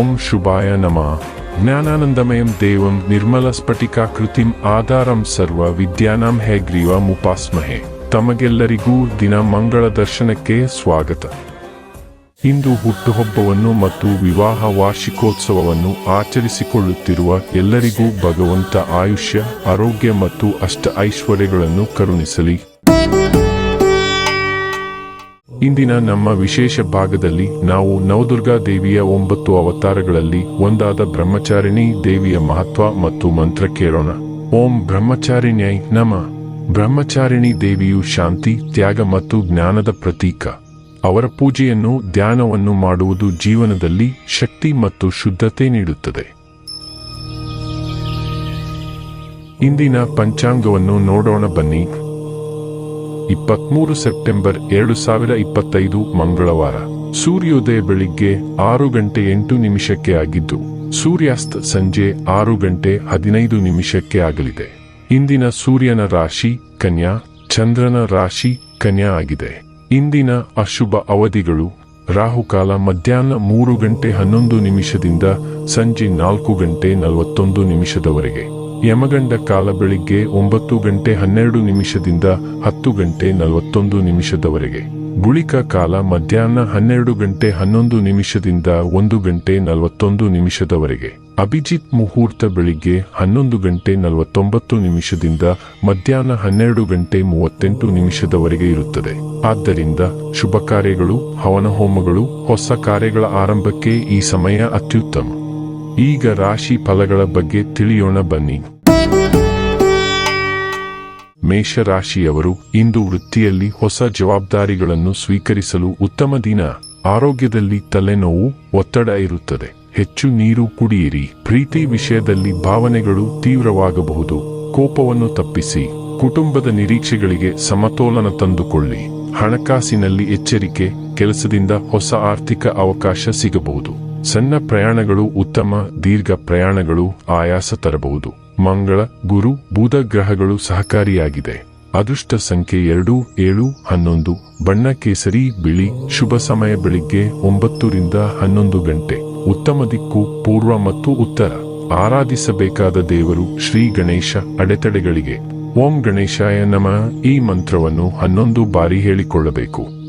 ಓಂ ಶುಭಾಯ ನಮಃ. ಜ್ಞಾನಾನಂದಮಯಂ ದೇವಂ ನಿರ್ಮಲ ಸ್ಫಟಿಕಾಕೃತಿಂ ಆಧಾರಂ ಸರ್ವ ವಿದ್ಯಾನಾಂ ಹೇಗ್ರೀವ ಮುಪಾಸ್ಮಹೆ. ತಮಗೆಲ್ಲರಿಗೂ ದಿನ ಮಂಗಳ ದರ್ಶನಕ್ಕೆ ಸ್ವಾಗತ. ಇಂದು ಹುಟ್ಟುಹಬ್ಬವನ್ನು ಮತ್ತು ವಿವಾಹ ವಾರ್ಷಿಕೋತ್ಸವವನ್ನು ಆಚರಿಸಿಕೊಳ್ಳುತ್ತಿರುವ ಎಲ್ಲರಿಗೂ ಭಗವಂತ ಆಯುಷ್ಯ, ಆರೋಗ್ಯ ಮತ್ತು ಅಷ್ಟ ಐಶ್ವರ್ಯಗಳನ್ನು ಕರುಣಿಸಲಿ. ಇಂದಿನ ನಮ್ಮ ವಿಶೇಷ ಭಾಗದಲ್ಲಿ ನಾವು ನವದುರ್ಗಾ ದೇವಿಯ ಒಂಬತ್ತು ಅವತಾರಗಳಲ್ಲಿ ಒಂದಾದ ಬ್ರಹ್ಮಚಾರಿಣಿ ದೇವಿಯ ಮಹತ್ವ ಮತ್ತು ಮಂತ್ರ ಕೇಳೋಣ. ಓಂ ಬ್ರಹ್ಮಚಾರಿಣ್ಯೈ ನಮ. ಬ್ರಹ್ಮಚಾರಿಣಿ ದೇವಿಯು ಶಾಂತಿ, ತ್ಯಾಗ ಮತ್ತು ಜ್ಞಾನದ ಪ್ರತೀಕ. ಅವರ ಪೂಜೆಯನ್ನು, ಧ್ಯಾನವನ್ನು ಮಾಡುವುದು ಜೀವನದಲ್ಲಿ ಶಕ್ತಿ ಮತ್ತು ಶುದ್ಧತೆ ನೀಡುತ್ತದೆ. ಇಂದಿನ ಪಂಚಾಂಗವನ್ನು ನೋಡೋಣ ಬನ್ನಿ. ಇಪ್ಪತ್ಮೂರು ಸೆಪ್ಟೆಂಬರ್ ಎರಡು ಸಾವಿರ ಇಪ್ಪತ್ತೈದು ಮಂಗಳವಾರ. ಸೂರ್ಯೋದಯ ಬೆಳಿಗ್ಗೆ ಆರು ಗಂಟೆ ಎಂಟು ನಿಮಿಷಕ್ಕೆ ಆಗಿದ್ದು, ಸೂರ್ಯಾಸ್ತ ಸಂಜೆ ಆರು ಗಂಟೆ ಹದಿನೈದು ನಿಮಿಷಕ್ಕೆ ಆಗಲಿದೆ. ಇಂದಿನ ಸೂರ್ಯನ ರಾಶಿ ಕನ್ಯಾ, ಚಂದ್ರನ ರಾಶಿ ಕನ್ಯಾ ಆಗಿದೆ. ಇಂದಿನ ಅಶುಭ ಅವಧಿಗಳು, ರಾಹುಕಾಲ ಮಧ್ಯಾಹ್ನ ಮೂರು ಗಂಟೆ ಹನ್ನೊಂದು ನಿಮಿಷದಿಂದ ಸಂಜೆ ನಾಲ್ಕು ಗಂಟೆ ನಲವತ್ತೊಂದು ನಿಮಿಷದವರೆಗೆ. ಯಮಗಂಡ ಕಾಲ ಬೆಳಿಗ್ಗೆ ಒಂಬತ್ತು ಗಂಟೆ ಹನ್ನೆರಡು ನಿಮಿಷದಿಂದ ಹತ್ತು ಗಂಟೆ ನಲವತ್ತೊಂದು ನಿಮಿಷದವರೆಗೆ. ಗುಳಿಕ ಕಾಲ ಮಧ್ಯಾಹ್ನ ಹನ್ನೆರಡು ಗಂಟೆ ಹನ್ನೊಂದು ನಿಮಿಷದಿಂದ ಒಂದು ಗಂಟೆ ನಲವತ್ತೊಂದು ನಿಮಿಷದವರೆಗೆ. ಅಭಿಜಿತ್ ಮುಹೂರ್ತ ಬೆಳಿಗ್ಗೆ ಹನ್ನೊಂದು ಗಂಟೆ ನಲವತ್ತೊಂಬತ್ತು ನಿಮಿಷದಿಂದ ಮಧ್ಯಾಹ್ನ ಹನ್ನೆರಡು ಗಂಟೆ ಮೂವತ್ತೆಂಟು ನಿಮಿಷದವರೆಗೆ ಇರುತ್ತದೆ. ಆದ್ದರಿಂದ ಶುಭ ಕಾರ್ಯಗಳು ಹವನ ಹೋಮಗಳು ಹೊಸ ಕಾರ್ಯಗಳ ಆರಂಭಕ್ಕೆ ಈ ಸಮಯ ಅತ್ಯುತ್ತಮ. ಈಗ ರಾಶಿ ಫಲಗಳ ಬಗ್ಗೆ ತಿಳಿಯೋಣ ಬನ್ನಿ. ಮೇಷರಾಶಿಯವರು ಇಂದು ವೃತ್ತಿಯಲ್ಲಿ ಹೊಸ ಜವಾಬ್ದಾರಿಗಳನ್ನು ಸ್ವೀಕರಿಸಲು ಉತ್ತಮ ದಿನ. ಆರೋಗ್ಯದಲ್ಲಿ ತಲೆನೋವು ಒತ್ತಡ ಇರುತ್ತದೆ. ಹೆಚ್ಚು ನೀರು ಕುಡಿಯಿರಿ. ಪ್ರೀತಿ ವಿಷಯದಲ್ಲಿ ಭಾವನೆಗಳು ತೀವ್ರವಾಗಬಹುದು. ಕೋಪವನ್ನು ತಪ್ಪಿಸಿ. ಕುಟುಂಬದ ನಿರೀಕ್ಷೆಗಳಿಗೆ ಸಮತೋಲನ ತಂದುಕೊಳ್ಳಿ. ಹಣಕಾಸಿನಲ್ಲಿ ಎಚ್ಚರಿಕೆ, ಕೆಲಸದಿಂದ ಹೊಸ ಆರ್ಥಿಕ ಅವಕಾಶ ಸಿಗಬಹುದು. ಸಣ್ಣ ಪ್ರಯಾಣಗಳು ಉತ್ತಮ, ದೀರ್ಘ ಪ್ರಯಾಣಗಳು ಆಯಾಸ ತರಬಹುದು. ಮಂಗಳ, ಗುರು, ಬುಧ ಗ್ರಹಗಳು ಸಹಕಾರಿಯಾಗಿದೆ. ಅದೃಷ್ಟ ಸಂಖ್ಯೆ ಎರಡು, ಏಳು, ಹನ್ನೊಂದು, ಬಣ್ಣ ಕೇಸರಿ, ಬಿಳಿ, ಶುಭ ಸಮಯ ಬೆಳಿಗ್ಗೆ ಒಂಬತ್ತರಿಂದ ಹನ್ನೊಂದು ಗಂಟೆ. ಉತ್ತಮ ದಿಕ್ಕು, ಪೂರ್ವ ಮತ್ತು ಉತ್ತರ. ಆರಾಧಿಸಬೇಕಾದ ದೇವರು ಶ್ರೀ ಗಣೇಶ ಅಡೆತಡೆಗಳಿಗೆ. ಓಂ ಗಣೇಶಾಯ ನಮ. ಈ ಮಂತ್ರವನ್ನು ಹನ್ನೊಂದು ಬಾರಿ ಹೇಳಿಕೊಳ್ಳಬೇಕು.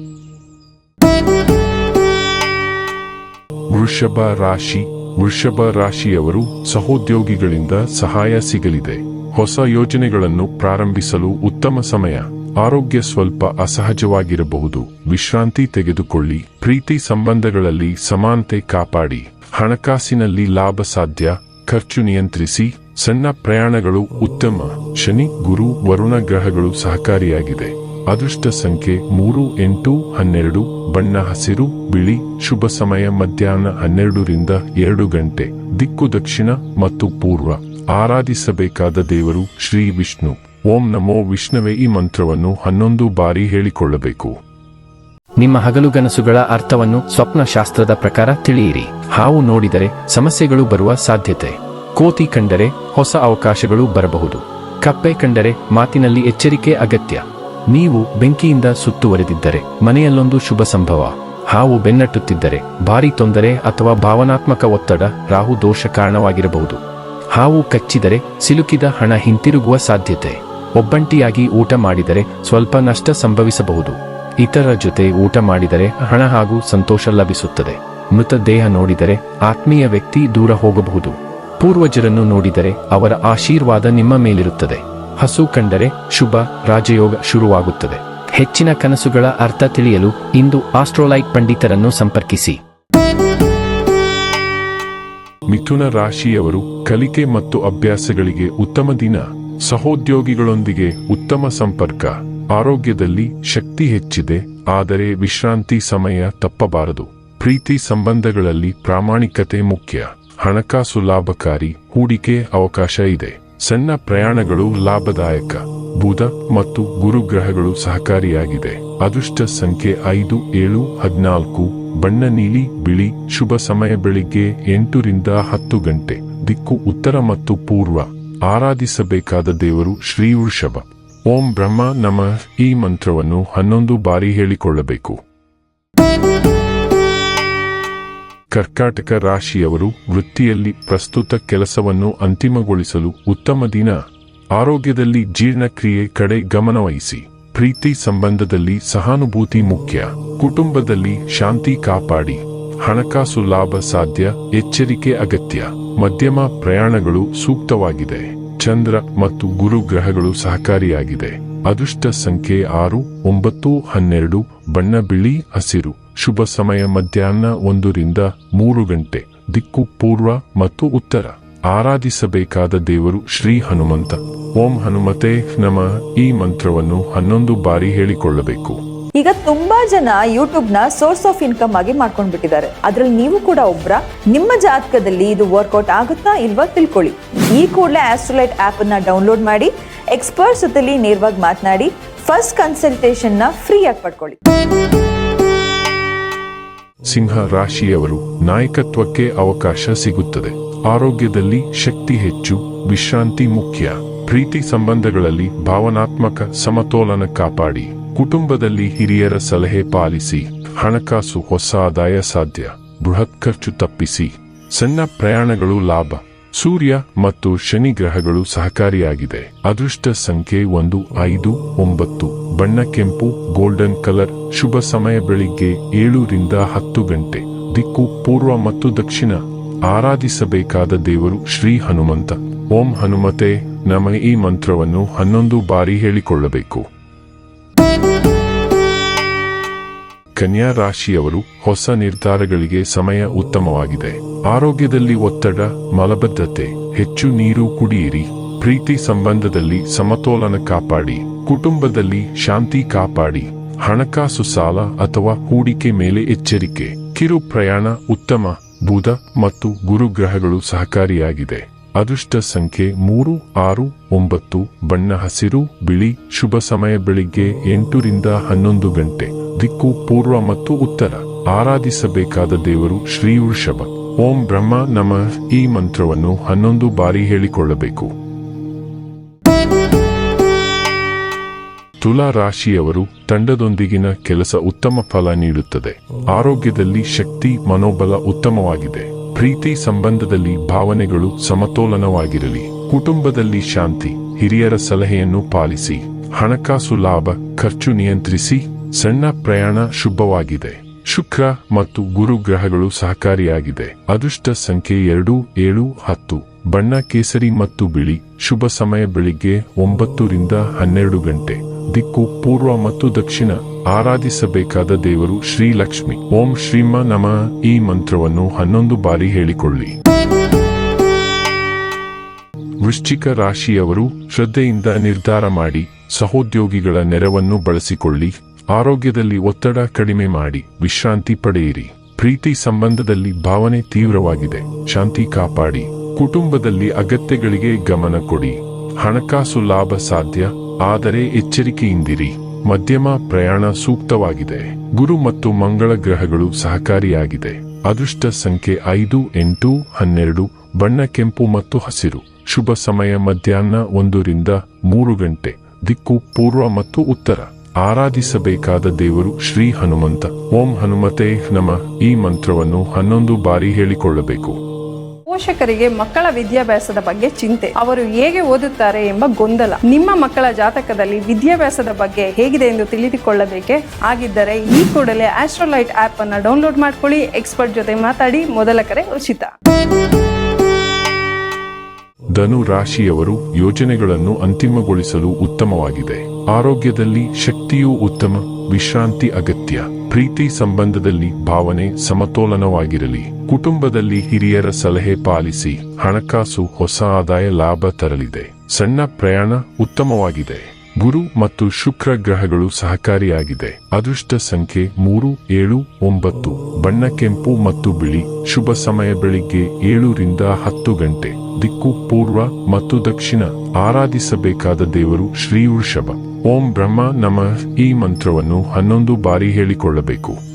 ವೃಷಭ ರಾಶಿ. ವೃಷಭ ರಾಶಿಯವರು ಸಹೋದ್ಯೋಗಿಗಳಿಂದ ಸಹಾಯ ಸಿಗಲಿದೆ. ಹೊಸ ಯೋಜನೆಗಳನ್ನು ಪ್ರಾರಂಭಿಸಲು ಉತ್ತಮ ಸಮಯ. ಆರೋಗ್ಯ ಸ್ವಲ್ಪ ಅಸಹಜವಾಗಿರಬಹುದು. ವಿಶ್ರಾಂತಿ ತೆಗೆದುಕೊಳ್ಳಿ. ಪ್ರೀತಿ ಸಂಬಂಧಗಳಲ್ಲಿ ಸಮಾನತೆ ಕಾಪಾಡಿ. ಹಣಕಾಸಿನಲ್ಲಿ ಲಾಭ ಸಾಧ್ಯ. ಖರ್ಚು ನಿಯಂತ್ರಿಸಿ. ಸಣ್ಣ ಪ್ರಯಾಣಗಳು ಉತ್ತಮ. ಶನಿ, ಗುರು, ವರುಣ ಗ್ರಹಗಳು ಸಹಕಾರಿಯಾಗಿದೆ. ಅದೃಷ್ಟ ಸಂಖ್ಯೆ ಮೂರು, ಎಂಟು, ಹನ್ನೆರಡು, ಬಣ್ಣ ಹಸಿರು, ಬಿಳಿ, ಶುಭ ಸಮಯ ಮಧ್ಯಾಹ್ನ ಹನ್ನೆರಡರಿಂದ ಎರಡು ಗಂಟೆ, ದಿಕ್ಕು ದಕ್ಷಿಣ ಮತ್ತು ಪೂರ್ವ. ಆರಾಧಿಸಬೇಕಾದ ದೇವರು ಶ್ರೀ ವಿಷ್ಣು. ಓಂ ನಮೋ ವಿಷ್ಣುವೇ ಈ ಮಂತ್ರವನ್ನು ಹನ್ನೊಂದು ಬಾರಿ ಹೇಳಿಕೊಳ್ಳಬೇಕು. ನಿಮ್ಮ ಹಗಲುಗನಸುಗಳ ಅರ್ಥವನ್ನು ಸ್ವಪ್ನಶಾಸ್ತ್ರದ ಪ್ರಕಾರ ತಿಳಿಯಿರಿ. ಹಾವು ನೋಡಿದರೆ ಸಮಸ್ಯೆಗಳು ಬರುವ ಸಾಧ್ಯತೆ. ಕೋತಿ ಕಂಡರೆ ಹೊಸ ಅವಕಾಶಗಳು ಬರಬಹುದು. ಕಪ್ಪೆ ಕಂಡರೆ ಮಾತಿನಲ್ಲಿ ಎಚ್ಚರಿಕೆ ಅಗತ್ಯ. ನೀವು ಬೆಂಕಿಯಿಂದ ಸುತ್ತುವರೆದಿದ್ದರೆ ಮನೆಯಲ್ಲೊಂದು ಶುಭ ಸಂಭವ. ಹಾವು ಬೆನ್ನಟ್ಟುತ್ತಿದ್ದರೆ ಭಾರಿ ತೊಂದರೆ ಅಥವಾ ಭಾವನಾತ್ಮಕ ಒತ್ತಡ, ರಾಹು ದೋಷ ಕಾರಣವಾಗಿರಬಹುದು. ಹಾವು ಕಚ್ಚಿದರೆ ಸಿಲುಕಿದ ಹಣ ಹಿಂತಿರುಗುವ ಸಾಧ್ಯತೆ. ಒಬ್ಬಂಟಿಯಾಗಿ ಊಟ ಮಾಡಿದರೆ ಸ್ವಲ್ಪ ನಷ್ಟ ಸಂಭವಿಸಬಹುದು. ಇತರರ ಜೊತೆ ಊಟ ಮಾಡಿದರೆ ಹಣ ಹಾಗೂ ಸಂತೋಷ ಲಭಿಸುತ್ತದೆ. ಮೃತ ದೇಹ ನೋಡಿದರೆ ಆತ್ಮೀಯ ವ್ಯಕ್ತಿ ದೂರ ಹೋಗಬಹುದು. ಪೂರ್ವಜರನ್ನು ನೋಡಿದರೆ ಅವರ ಆಶೀರ್ವಾದ ನಿಮ್ಮ ಮೇಲಿರುತ್ತದೆ. ಹಸು ಕಂಡರೆ ಶುಭ, ರಾಜಯೋಗ ಶುರುವಾಗುತ್ತದೆ. ಹೆಚ್ಚಿನ ಕನಸುಗಳ ಅರ್ಥ ತಿಳಿಯಲು ಇಂದು ಆಸ್ಟ್ರೋಲೈಟ್ ಪಂಡಿತರನ್ನು ಸಂಪರ್ಕಿಸಿ. ಮಿಥುನ ರಾಶಿಯವರು ಕಲಿಕೆ ಮತ್ತು ಅಭ್ಯಾಸಗಳಿಗೆ ಉತ್ತಮ ದಿನ, ಸಹೋದ್ಯೋಗಿಗಳೊಂದಿಗೆ ಉತ್ತಮ ಸಂಪರ್ಕ, ಆರೋಗ್ಯದಲ್ಲಿ ಶಕ್ತಿ ಹೆಚ್ಚಿದೆ, ಆದರೆ ವಿಶ್ರಾಂತಿ ಸಮಯ ತಪ್ಪಬಾರದು. ಪ್ರೀತಿ ಸಂಬಂಧಗಳಲ್ಲಿ ಪ್ರಾಮಾಣಿಕತೆ ಮುಖ್ಯ, ಹಣಕಾಸು ಲಾಭಕಾರಿ, ಹೂಡಿಕೆ ಅವಕಾಶ ಇದೆ. ಸಣ್ಣ ಪ್ರಯಾಣಗಳು ಲಾಭದಾಯಕ. ಬುಧ ಮತ್ತು ಗುರುಗ್ರಹಗಳು ಸಹಕಾರಿಯಾಗಿದೆ. ಅದೃಷ್ಟ ಸಂಖ್ಯೆ ಐದು, ಏಳು, ಹದಿನಾಲ್ಕು, ಬಣ್ಣ ನೀಲಿ, ಬಿಳಿ, ಶುಭ ಸಮಯ ಬೆಳಿಗ್ಗೆ ಎಂಟರಿಂದ ಹತ್ತು ಗಂಟೆ. ದಿಕ್ಕು ಉತ್ತರ ಮತ್ತು ಪೂರ್ವ. ಆರಾಧಿಸಬೇಕಾದ ದೇವರು ಶ್ರೀ ವೃಷಭ. ಓಂ ಬ್ರಹ್ಮ ನಮಃ ಈ ಮಂತ್ರವನ್ನು ಹನ್ನೊಂದು ಬಾರಿ ಹೇಳಿಕೊಳ್ಳಬೇಕು. ಕರ್ಕಾಟಕ ರಾಶಿಯವರು ವೃತ್ತಿಯಲ್ಲಿ ಪ್ರಸ್ತುತ ಕೆಲಸವನ್ನು ಅಂತಿಮಗೊಳಿಸಲು ಉತ್ತಮ ದಿನ. ಆರೋಗ್ಯದಲ್ಲಿ ಜೀರ್ಣಕ್ರಿಯೆ ಕಡೆ ಗಮನವಹಿಸಿ ಪ್ರೀತಿ ಸಂಬಂಧದಲ್ಲಿ ಸಹಾನುಭೂತಿ ಮುಖ್ಯ. ಕುಟುಂಬದಲ್ಲಿ ಶಾಂತಿ ಕಾಪಾಡಿ. ಹಣಕಾಸು ಲಾಭ ಸಾಧ್ಯ, ಎಚ್ಚರಿಕೆ ಅಗತ್ಯ. ಮಧ್ಯಮ ಪ್ರಯಾಣಗಳು ಸೂಕ್ತವಾಗಿದೆ. ಚಂದ್ರ ಮತ್ತು ಗುರು ಗ್ರಹಗಳು ಸಹಕಾರಿಯಾಗಿದೆ. ಅದೃಷ್ಟ ಸಂಖ್ಯೆ ಆರು, ಒಂಬತ್ತು, ಹನ್ನೆರಡು, ಬಣ್ಣ ಬಿಳಿ, ಹಸಿರು. ಶುಭ ಸಮಯ ಮಧ್ಯಾಹ್ನ ಒಂದರಿಂದ ಮೂರು ಗಂಟೆ. ದಿಕ್ಕು ಪೂರ್ವ ಮತ್ತು ಉತ್ತರ. ಆರಾಧಿಸಬೇಕಾದ ದೇವರು ಶ್ರೀ ಹನುಮಂತ. ಓಂ ಹನುಮತೆ ನಮ. ಈ ಮಂತ್ರವನ್ನು ಹನ್ನೊಂದು ಬಾರಿ ಹೇಳಿಕೊಳ್ಳಬೇಕು. ಈಗ ತುಂಬಾ ಜನ ಯೂಟ್ಯೂಬ್ನ ಸೋರ್ಸ್ ಆಫ್ ಇನ್ಕಮ್ ಆಗಿ ಮಾಡ್ಕೊಂಡ್ಬಿಟ್ಟಿದ್ದಾರೆ. ಅದ್ರಲ್ಲಿ ನೀವು ಕೂಡ ಒಬ್ರ. ನಿಮ್ಮ ಜಾತಕದಲ್ಲಿ ಇದು ವರ್ಕೌಟ್ ಆಗುತ್ತಾ ಇಲ್ವಾ ತಿಳ್ಕೊಳ್ಳಿ. ಈ ಕೂಡಲೇ ಆಸ್ಟ್ರೋಲೈಟ್ ಆಪ್ ಅನ್ನ ಡೌನ್ಲೋಡ್ ಮಾಡಿ, ಎಕ್ಸ್ಪರ್ಟ್ಸ್ ಜೊತೆ ನೇರವಾಗಿ ಮಾತನಾಡಿ, ಫಸ್ಟ್ ಕನ್ಸಲ್ಟೇಷನ್ನ ಫ್ರೀ ಆಗಿ ಪಡ್ಕೊಳ್ಳಿ. ಸಿಂಹ ರಾಶಿಯವರು ನಾಯಕತ್ವಕ್ಕೆ ಅವಕಾಶ ಸಿಗುತ್ತದೆ. ಆರೋಗ್ಯದಲ್ಲಿ ಶಕ್ತಿ ಹೆಚ್ಚು, ವಿಶ್ರಾಂತಿ ಮುಖ್ಯ. ಪ್ರೀತಿ ಸಂಬಂಧಗಳಲ್ಲಿ ಭಾವನಾತ್ಮಕ ಸಮತೋಲನ ಕಾಪಾಡಿ. ಕುಟುಂಬದಲ್ಲಿ ಹಿರಿಯರ ಸಲಹೆ ಪಾಲಿಸಿ. ಹಣಕಾಸು ಹೊಸ ಆದಾಯ ಸಾಧ್ಯ. ಬೃಹತ್ ಖರ್ಚು ತಪ್ಪಿಸಿ. ಸಣ್ಣ ಪ್ರಯಾಣಗಳು ಲಾಭ. ಸೂರ್ಯ ಮತ್ತು ಶನಿ ಗ್ರಹಗಳು ಸಹಕಾರಿಯಾಗಿದೆ ಅದೃಷ್ಟ ಸಂಖ್ಯೆ ಒಂದು, ಐದು, ಒಂಬತ್ತು. ಬಣ್ಣ ಕೆಂಪು, ಗೋಲ್ಡನ್ ಕಲರ್. ಶುಭ ಸಮಯ ಬೆಳಿಗ್ಗೆ ಏಳರಿಂದ ಹತ್ತು ಗಂಟೆ. ದಿಕ್ಕು ಪೂರ್ವ ಮತ್ತು ದಕ್ಷಿಣ. ಆರಾಧಿಸಬೇಕಾದ ದೇವರು ಶ್ರೀ ಹನುಮಂತ. ಓಂ ಹನುಮತೆ ನಮಗೆ ಈ ಮಂತ್ರವನ್ನು ಹನ್ನೊಂದು ಬಾರಿ ಹೇಳಿಕೊಳ್ಳಬೇಕು. ಕನ್ಯಾ ರಾಶಿಯವರು ಹೊಸ ನಿರ್ಧಾರಗಳಿಗೆ ಸಮಯ ಉತ್ತಮವಾಗಿದೆ. ಆರೋಗ್ಯದಲ್ಲಿ ಒತ್ತಡ, ಮಲಬದ್ಧತೆ, ಹೆಚ್ಚು ನೀರು ಕುಡಿಯಿರಿ. ಪ್ರೀತಿ ಸಂಬಂಧದಲ್ಲಿ ಸಮತೋಲನ ಕಾಪಾಡಿ. ಕುಟುಂಬದಲ್ಲಿ ಶಾಂತಿ ಕಾಪಾಡಿ. ಹಣಕಾಸು ಸಾಲ ಅಥವಾ ಹೂಡಿಕೆ ಮೇಲೆ ಎಚ್ಚರಿಕೆ. ಕಿರು ಪ್ರಯಾಣ ಉತ್ತಮ, ಬುಧ ಮತ್ತು ಗುರು ಗ್ರಹಗಳು ಸಹಕಾರಿಯಾಗಿದೆ. ಅದೃಷ್ಟ ಸಂಖ್ಯೆ ಮೂರು, ಆರು, ಒಂಬತ್ತು, ಬಣ್ಣ ಹಸಿರು, ಬಿಳಿ, ಶುಭ ಸಮಯ ಬೆಳಿಗ್ಗೆ ಎಂಟರಿಂದ ಹನ್ನೊಂದು ಗಂಟೆ. ದಿಕ್ಕು, ಪೂರ್ವ ಮತ್ತು ಉತ್ತರ. ಆರಾಧಿಸಬೇಕಾದ ದೇವರು ಶ್ರೀ ವೃಷಭ. ಓಂ ಬ್ರಹ್ಮ ನಮ. ಈ ಮಂತ್ರವನ್ನು ಹನ್ನೊಂದು ಬಾರಿ ಹೇಳಿಕೊಳ್ಳಬೇಕು. ತುಲಾ ರಾಶಿಯವರು ತಂಡದೊಂದಿಗಿನ ಕೆಲಸ ಉತ್ತಮ ಫಲ ನೀಡುತ್ತದೆ. ಆರೋಗ್ಯದಲ್ಲಿ ಶಕ್ತಿ, ಮನೋಬಲ ಉತ್ತಮವಾಗಿದೆ. ಪ್ರೀತಿ ಸಂಬಂಧದಲ್ಲಿ ಭಾವನೆಗಳು ಸಮತೋಲನವಾಗಿರಲಿ. ಕುಟುಂಬದಲ್ಲಿ ಶಾಂತಿ, ಹಿರಿಯರ ಸಲಹೆಯನ್ನು ಪಾಲಿಸಿ. ಹಣಕಾಸು ಲಾಭ, ಖರ್ಚು ನಿಯಂತ್ರಿಸಿ. ಸಣ್ಣ ಪ್ರಯಾಣ ಶುಭವಾಗಿದೆ. ಶುಕ್ರ ಮತ್ತು ಗುರು ಗ್ರಹಗಳು ಸಹಕಾರಿಯಾಗಿದೆ. ಅದೃಷ್ಟ ಸಂಖ್ಯೆ ಎರಡು, ಏಳು, ಹತ್ತು. ಬಣ್ಣ ಕೇಸರಿ ಮತ್ತು ಬಿಳಿ. ಶುಭ ಸಮಯ ಬೆಳಿಗ್ಗೆ ಒಂಬತ್ತರಿಂದ ಹನ್ನೆರಡು ಗಂಟೆ. ದಿಕ್ಕು ಪೂರ್ವ ಮತ್ತು ದಕ್ಷಿಣ. ಆರಾಧಿಸಬೇಕಾದ ದೇವರು ಶ್ರೀ ಲಕ್ಷ್ಮಿ. ಓಂ ಶ್ರೀಮ ನಮ. ಈ ಮಂತ್ರವನ್ನು ಹನ್ನೊಂದು ಬಾರಿ ಹೇಳಿಕೊಳ್ಳಿ. ವೃಶ್ಚಿಕ ರಾಶಿಯವರು ಶ್ರದ್ಧೆಯಿಂದ ನಿರ್ಧಾರ ಮಾಡಿ ಸಹೋದ್ಯೋಗಿಗಳ ನೆರವನ್ನು ಬಳಸಿಕೊಳ್ಳಿ. ಆರೋಗ್ಯದಲ್ಲಿ ಒತ್ತಡ ಕಡಿಮೆ ಮಾಡಿ ವಿಶ್ರಾಂತಿ ಪಡೆಯಿರಿ. ಪ್ರೀತಿ ಸಂಬಂಧದಲ್ಲಿ ಭಾವನೆ ತೀವ್ರವಾಗಿದೆ. ಶಾಂತಿ ಕಾಪಾಡಿ. ಕುಟುಂಬದಲ್ಲಿ ಅಗತ್ಯಗಳಿಗೆ ಗಮನ ಕೊಡಿ. ಹಣಕಾಸು ಲಾಭ ಸಾಧ್ಯ, ಆದರೆ ಎಚ್ಚರಿಕೆಯಿಂದಿರಿ. ಮಧ್ಯಮ ಪ್ರಯಾಣ ಸೂಕ್ತವಾಗಿದೆ. ಗುರು ಮತ್ತು ಮಂಗಳ ಗ್ರಹಗಳು ಸಹಕಾರಿಯಾಗಿದೆ. ಅದೃಷ್ಟ ಸಂಖ್ಯೆ ಐದು, ಎಂಟು, ಹನ್ನೆರಡು, ಬಣ್ಣ, ಕೆಂಪು ಮತ್ತು ಹಸಿರು. ಶುಭ ಸಮಯ ಮಧ್ಯಾಹ್ನ ಒಂದರಿಂದ ಮೂರು ಗಂಟೆ. ದಿಕ್ಕು ಪೂರ್ವ ಮತ್ತು ಉತ್ತರ. ಆರಾಧಿಸಬೇಕಾದ ದೇವರು ಶ್ರೀ ಹನುಮಂತ. ಓಂ ಹನುಮತೆ ನಮ. ಈ ಮಂತ್ರವನ್ನು ಹನ್ನೊಂದು ಬಾರಿ ಹೇಳಿಕೊಳ್ಳಬೇಕು. ಪೋಷಕರಿಗೆ ಮಕ್ಕಳ ವಿದ್ಯಾಭ್ಯಾಸದ ಬಗ್ಗೆ ಚಿಂತೆ. ಅವರು ಹೇಗೆ ಓದುತ್ತಾರೆ ಎಂಬ ಗೊಂದಲ. ನಿಮ್ಮ ಮಕ್ಕಳ ಜಾತಕದಲ್ಲಿ ವಿದ್ಯಾಭ್ಯಾಸದ ಬಗ್ಗೆ ಹೇಗಿದೆ ಎಂದು ತಿಳಿದುಕೊಳ್ಳಬೇಕೆ? ಆಗಿದ್ದರೆ ಈ ಕೂಡಲೇ ಆಸ್ಟ್ರೋಲೈಟ್ ಆಪ್ ಅನ್ನು ಡೌನ್ಲೋಡ್ ಮಾಡ್ಕೊಳ್ಳಿ. ಎಕ್ಸ್ಪರ್ಟ್ ಜೊತೆ ಮಾತಾಡಿ. ಮೊದಲ ಕರೆ ಉಚಿತ. ಧನು ರಾಶಿಯವರು ಯೋಜನೆಗಳನ್ನು ಅಂತಿಮಗೊಳಿಸಲು ಉತ್ತಮವಾಗಿದೆ. ಆರೋಗ್ಯದಲ್ಲಿ ಶಕ್ತಿಯೂ ಉತ್ತಮ, ವಿಶ್ರಾಂತಿ ಅಗತ್ಯ, ಪ್ರೀತಿ ಸಂಬಂಧದಲ್ಲಿ ಭಾವನೆ ಸಮತೋಲನವಾಗಿರಲಿ. ಕುಟುಂಬದಲ್ಲಿ ಹಿರಿಯರ ಸಲಹೆ ಪಾಲಿಸಿ ಹಣಕಾಸು ಹೊಸ ಆದಾಯ ಲಾಭ ತರಲಿದೆ. ಸಣ್ಣ ಪ್ರಯಾಣ ಉತ್ತಮವಾಗಿದೆ. ಗುರು ಮತ್ತು ಶುಕ್ರ ಗ್ರಹಗಳು ಸಹಕಾರಿಯಾಗಿದೆ. ಅದೃಷ್ಟ ಸಂಖ್ಯೆ ಮೂರು, ಏಳು, ಒಂಬತ್ತು, ಬಣ್ಣ ಕೆಂಪು ಮತ್ತು ಬಿಳಿ, ಶುಭ ಸಮಯ ಬೆಳಿಗ್ಗೆ ಏಳರಿಂದ ಹತ್ತು ಗಂಟೆ, ದಿಕ್ಕು ಪೂರ್ವ ಮತ್ತು ದಕ್ಷಿಣ, ಆರಾಧಿಸಬೇಕಾದ ದೇವರು ಶ್ರೀ ವೃಷಭ. ಓಂ ಬ್ರಹ್ಮ ನಮ, ಈ ಮಂತ್ರವನ್ನು ಹನ್ನೊಂದು ಬಾರಿ ಹೇಳಿಕೊಳ್ಳಬೇಕು.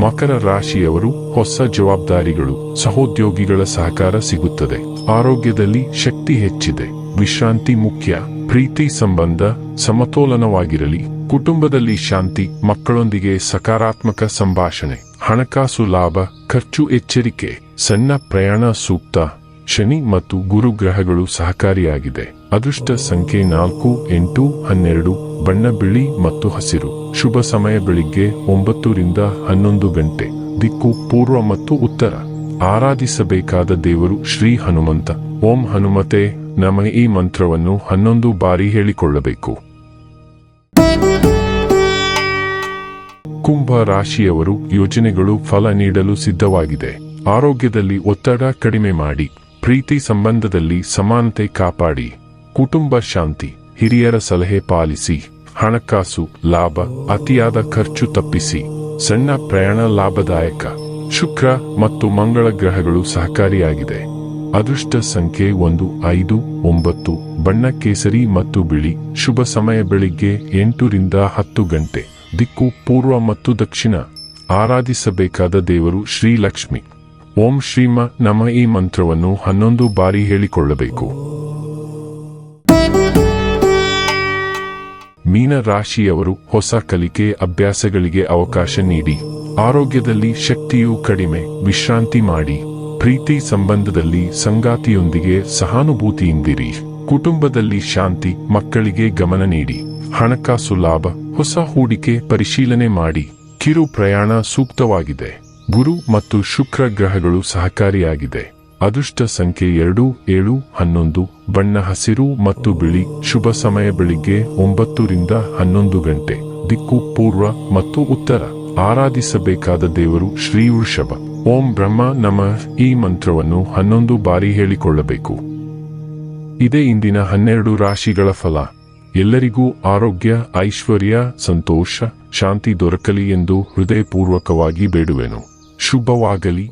ಮಕರ ರಾಶಿಯವರು ಹೊಸ ಜವಾಬ್ದಾರಿಗಳು, ಸಹೋದ್ಯೋಗಿಗಳ ಸಹಕಾರ ಸಿಗುತ್ತದೆ. ಆರೋಗ್ಯದಲ್ಲಿ ಶಕ್ತಿ ಹೆಚ್ಚಿದೆ. ವಿಶ್ರಾಂತಿ ಮುಖ್ಯ. ಪ್ರೀತಿ ಸಂಬಂಧ ಸಮತೋಲನವಾಗಿರಲಿ. ಕುಟುಂಬದಲ್ಲಿ ಶಾಂತಿ, ಮಕ್ಕಳೊಂದಿಗೆ ಸಕಾರಾತ್ಮಕ ಸಂಭಾಷಣೆ. ಹಣಕಾಸು ಲಾಭ, ಖರ್ಚು ಎಚ್ಚರಿಕೆ. ಸಣ್ಣ ಪ್ರಯಾಣ ಸೂಕ್ತ. ಶನಿ ಮತ್ತು ಗುರು ಗ್ರಹಗಳು ಸಹಕಾರಿಯಾಗಿದೆ. ಅದೃಷ್ಟ ಸಂಖ್ಯೆ ನಾಲ್ಕು, ಎಂಟು, ಹನ್ನೆರಡು, ಬಣ್ಣ ಬಿಳಿ ಮತ್ತು ಹಸಿರು. ಶುಭ ಸಮಯ ಬೆಳಿಗ್ಗೆ ಒಂಬತ್ತರಿಂದ ಹನ್ನೊಂದು ಗಂಟೆ. ದಿಕ್ಕು ಪೂರ್ವ ಮತ್ತು ಉತ್ತರ. ಆರಾಧಿಸಬೇಕಾದ ದೇವರು ಶ್ರೀ ಹನುಮಂತ. ಓಂ ಹನುಮತೆ, ನಮ. ಈ ಮಂತ್ರವನ್ನು ಹನ್ನೊಂದು ಬಾರಿ ಹೇಳಿಕೊಳ್ಳಬೇಕು. ಕುಂಭ ರಾಶಿಯವರು ಯೋಜನೆಗಳು ಫಲ ನೀಡಲು ಸಿದ್ಧವಾಗಿದೆ. ಆರೋಗ್ಯದಲ್ಲಿ ಒತ್ತಡ ಕಡಿಮೆ ಮಾಡಿ, ಪ್ರೀತಿ ಸಂಬಂಧದಲ್ಲಿ ಸಮಾನತೆ ಕಾಪಾಡಿ, ಕುಟುಂಬ ಶಾಂತಿ, ಹಿರಿಯರ ಸಲಹೆ ಪಾಲಿಸಿ, ಹಣಕಾಸು ಲಾಭ ಅತಿಯಾದ ಖರ್ಚು ತಪ್ಪಿಸಿ, ಸಣ್ಣ ಪ್ರಯಾಣ ಲಾಭದಾಯಕ. ಶುಕ್ರ ಮತ್ತು ಮಂಗಳ ಗ್ರಹಗಳು ಸಹಕಾರಿಯಾಗಿದೆ. ಅದೃಷ್ಟ ಸಂಖ್ಯೆ ಒಂದು, ಐದು, ಒಂಬತ್ತು, ಬಣ್ಣ ಕೇಸರಿ ಮತ್ತು ಬಿಳಿ, ಶುಭ ಸಮಯ ಬೆಳಿಗ್ಗೆ ಎಂಟರಿಂದ ಹತ್ತು ಗಂಟೆ, ದಿಕ್ಕು ಪೂರ್ವ ಮತ್ತು ದಕ್ಷಿಣ. ಆರಾಧಿಸಬೇಕಾದ ದೇವರು ಶ್ರೀ ಲಕ್ಷ್ಮಿ. ಓಂ ಶ್ರೀಮ ನಮ ಈ ಮಂತ್ರವನ್ನು ಹನ್ನೊಂದು ಬಾರಿ ಹೇಳಿಕೊಳ್ಳಬೇಕು. ಮೀನ ರಾಶಿಯವರು ಹೊಸ ಕಲಿಕೆ, ಅಭ್ಯಾಸಗಳಿಗೆ ಅವಕಾಶ ನೀಡಿ. ಆರೋಗ್ಯದಲ್ಲಿ ಶಕ್ತಿಯು ಕಡಿಮೆ. ವಿಶ್ರಾಂತಿ ಮಾಡಿ. ಪ್ರೀತಿ ಸಂಬಂಧದಲ್ಲಿ ಸಂಗಾತಿಯೊಂದಿಗೆ ಸಹಾನುಭೂತಿಯಿಂದಿರಿ. ಕುಟುಂಬದಲ್ಲಿ ಶಾಂತಿ, ಮಕ್ಕಳಿಗೆ ಗಮನ ನೀಡಿ. ಹಣಕಾಸು ಲಾಭ, ಹೊಸ ಹೂಡಿಕೆ ಪರಿಶೀಲನೆ ಮಾಡಿ. ಕಿರು ಪ್ರಯಾಣ ಸೂಕ್ತವಾಗಿದೆ. ಗುರು ಮತ್ತು ಶುಕ್ರ ಗ್ರಹಗಳು ಸಹಕಾರಿಯಾಗಿದೆ. ಅದೃಷ್ಟ ಸಂಖ್ಯೆ ಎರಡು, ಏಳು, ಹನ್ನೊಂದು, ಬಣ್ಣ ಹಸಿರು ಮತ್ತು ಬಿಳಿ. ಶುಭ ಸಮಯ ಬೆಳಿಗ್ಗೆ ಒಂಬತ್ತರಿಂದ ಹನ್ನೊಂದು ಗಂಟೆ. ದಿಕ್ಕು ಪೂರ್ವ ಮತ್ತು ಉತ್ತರ. ಆರಾಧಿಸಬೇಕಾದ ದೇವರು ಶ್ರೀ ವೃಷಭ. ಓಂ ಬ್ರಹ್ಮ ನಮ. ಈ ಮಂತ್ರವನ್ನು ಹನ್ನೊಂದು ಬಾರಿ ಹೇಳಿಕೊಳ್ಳಬೇಕು. ಇದೇ ಇಂದಿನ ಹನ್ನೆರಡು ರಾಶಿಗಳ ಫಲ. ಎಲ್ಲರಿಗೂ ಆರೋಗ್ಯ, ಐಶ್ವರ್ಯ, ಸಂತೋಷ, ಶಾಂತಿ ದೊರಕಲಿ ಎಂದು ಹೃದಯಪೂರ್ವಕವಾಗಿ ಬೇಡುವೆನು. ಶುಭವಾಗಲಿ.